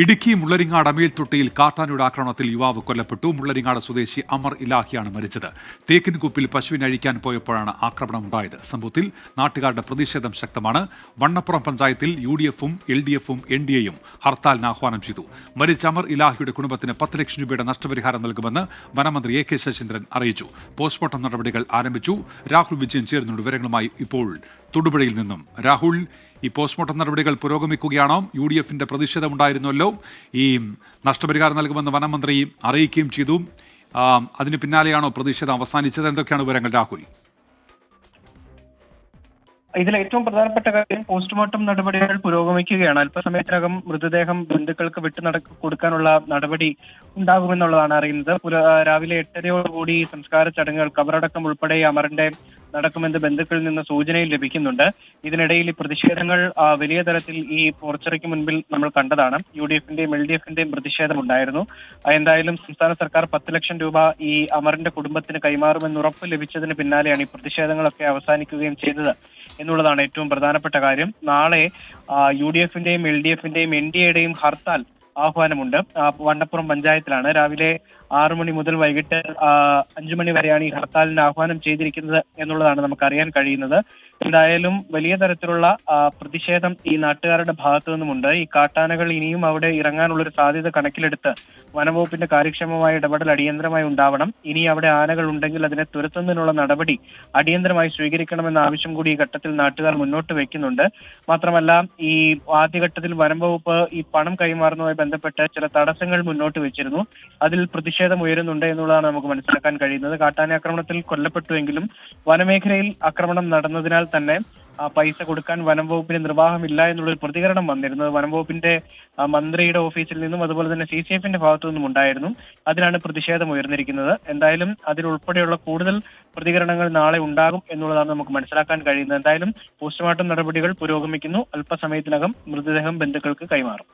ഇടുക്കി മുള്ളരിങ്ങാട് അമീൽ തൊട്ടിയിൽ കാട്ടാനയുടെ ആക്രമണത്തിൽ യുവാവ് കൊല്ലപ്പെട്ടു. മുള്ളരിങ്ങാട് സ്വദേശി അമർ ഇലാഹിയാണ് മരിച്ചത്. തേക്കിൻകുപ്പിൽ പശുവിനെ അഴിക്കാൻ പോയപ്പോഴാണ് ആക്രമണം ഉണ്ടായത്. സംഭവത്തിൽ നാട്ടുകാരുടെ പ്രതിഷേധം ശക്തമാണ്. വണ്ണപ്പുറം പഞ്ചായത്തിൽ യു ഡി എഫും എൽ ഡി എഫും എൻ ഡി എയും ഹർത്താലിന് ആഹ്വാനം ചെയ്തു. മരിച്ച അമർ ഇലാഹിയുടെ കുടുംബത്തിന് പത്ത് ലക്ഷം രൂപയുടെ നഷ്ടപരിഹാരം നൽകുമെന്ന് വനമന്ത്രി എ കെ ശശീന്ദ്രൻ അറിയിച്ചു. പോസ്റ്റ്മോർട്ടം നടപടികൾ ആരംഭിച്ചു. രാഹുൽ വിജയൻ ചേരുന്നുണ്ട് വിവരങ്ങളുമായി ഇപ്പോൾ തൊടുപുഴയിൽ നിന്നും. രാഹുൽ ഈ പോസ്റ്റ്മോർട്ടം നടപടികൾ പുരോഗമിക്കുകയാണോ? യു ഡി എഫിന്റെ പ്രതിഷേധമുണ്ടായിരുന്നല്ലോ. ഈ നഷ്ടപരിഹാരം നൽകുമെന്ന് വനമന്ത്രി അറിയിക്കുകയും ചെയ്തു. അതിന് പിന്നാലെയാണോ പ്രതിഷേധം അവസാനിച്ചത്? എന്തൊക്കെയാണ് വിവരങ്ങൾ രാഹുൽ? ഇതിൽ ഏറ്റവും പ്രധാനപ്പെട്ട കാര്യം പോസ്റ്റ്മോർട്ടം നടപടികൾ പുരോഗമിക്കുകയാണ്. അല്പസമയത്തിനകം മൃതദേഹം ബന്ധുക്കൾക്ക് വിട്ടു നട കൊടുക്കാനുള്ള നടപടി ഉണ്ടാകുമെന്നുള്ളതാണ് അറിയുന്നത്. രാവിലെ എട്ടരയോടുകൂടി സംസ്കാര ചടങ്ങുകൾ കബറടക്കം ഉൾപ്പെടെ അമറിന്റെ നടക്കുമെന്ന് ബന്ധുക്കളിൽ നിന്ന് സൂചനയും ലഭിക്കുന്നുണ്ട്. ഇതിനിടയിൽ ഈ പ്രതിഷേധങ്ങൾ വലിയ തരത്തിൽ ഈ മോർച്ചറിക്ക് മുൻപിൽ നമ്മൾ കണ്ടതാണ്. യു ഡി എഫിന്റെയും എൽ ഡി എഫിന്റെയും പ്രതിഷേധം ഉണ്ടായിരുന്നു. എന്തായാലും സംസ്ഥാന സർക്കാർ പത്ത് ലക്ഷം രൂപ ഈ അമറിന്റെ കുടുംബത്തിന് കൈമാറുമെന്ന് ഉറപ്പ് ലഭിച്ചതിന് പിന്നാലെയാണ് ഈ പ്രതിഷേധങ്ങളൊക്കെ അവസാനിക്കുകയും ചെയ്തത്. എന്നുള്ളതാണ് ഏറ്റവും പ്രധാനപ്പെട്ട കാര്യം. നാളെ യു ഡി എഫിന്റെയും എൽ ഡി എഫിന്റെയും എൻ ഡി എയുടെയും ഹർത്താൽ ആഹ്വാനമുണ്ട്. വണ്ണപ്പുറം പഞ്ചായത്തിലാണ്. രാവിലെ ആറു മണി മുതൽ വൈകിട്ട് അഞ്ചു മണി വരെയാണ് ഈ ഹർത്താലിന് ആഹ്വാനം ചെയ്തിരിക്കുന്നത് എന്നുള്ളതാണ് നമുക്ക് അറിയാൻ കഴിയുന്നത്. എന്തായാലും വലിയ തരത്തിലുള്ള പ്രതിഷേധം ഈ നാട്ടുകാരുടെ ഭാഗത്തു നിന്നുമുണ്ട്. ഈ കാട്ടാനകൾ ഇനിയും അവിടെ ഇറങ്ങാനുള്ള ഒരു സാധ്യത കണക്കിലെടുത്ത് വനംവകുപ്പിന്റെ കാര്യക്ഷമമായ ഇടപെടൽ അടിയന്തരമായി ഉണ്ടാവണം. ഇനി അവിടെ ആനകൾ ഉണ്ടെങ്കിൽ അതിനെ തുരത്തുന്നതിനുള്ള നടപടി അടിയന്തരമായി സ്വീകരിക്കണമെന്ന ആവശ്യം കൂടി ഈ ഘട്ടത്തിൽ നാട്ടുകാർ മുന്നോട്ട് വെക്കുന്നുണ്ട് മാത്രമല്ല ഈ ആദ്യഘട്ടത്തിൽ വനം വകുപ്പ് ഈ പണം കൈമാറുന്നതുമായി ബന്ധപ്പെട്ട് ചില തടസ്സങ്ങൾ മുന്നോട്ട് വെച്ചിരുന്നു. അതിൽ പ്രതിഷേധം ഉയരുന്നുണ്ട് എന്നുള്ളതാണ് നമുക്ക് മനസ്സിലാക്കാൻ കഴിയുന്നത്. കാട്ടാന ആക്രമണത്തിൽ കൊല്ലപ്പെട്ടുവെങ്കിലും വനമേഖലയിൽ ആക്രമണം നടന്നതിനാൽ തന്നെ പൈസ കൊടുക്കാൻ വനം വകുപ്പിന് നിർവാഹമില്ല എന്നുള്ളൊരു പ്രതികരണം വന്നിരുന്നത്. വനം വകുപ്പിന്റെ മന്ത്രിയുടെ ഓഫീസിൽ നിന്നും അതുപോലെ തന്നെ സി സി എഫിന്റെ ഭാഗത്തു നിന്നും ഉണ്ടായിരുന്നു. അതിനാണ് പ്രതിഷേധം ഉയർന്നിരിക്കുന്നത്. എന്തായാലും അതിലുൾപ്പെടെയുള്ള കൂടുതൽ പ്രതികരണങ്ങൾ നാളെ ഉണ്ടാകും എന്നുള്ളതാണ് നമുക്ക് മനസ്സിലാക്കാൻ കഴിയുന്നത്. എന്തായാലും പോസ്റ്റ്മോർട്ടം നടപടികൾ പുരോഗമിക്കുന്നു. അല്പസമയത്തിനകം മൃതദേഹം ബന്ധുക്കൾക്ക് കൈമാറും.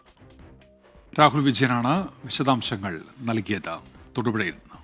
രാഹുൽ വിജയനാണ് വിശദാംശങ്ങൾ നൽകിയത്. തൊടുപുഴയിൽ നിന്ന്.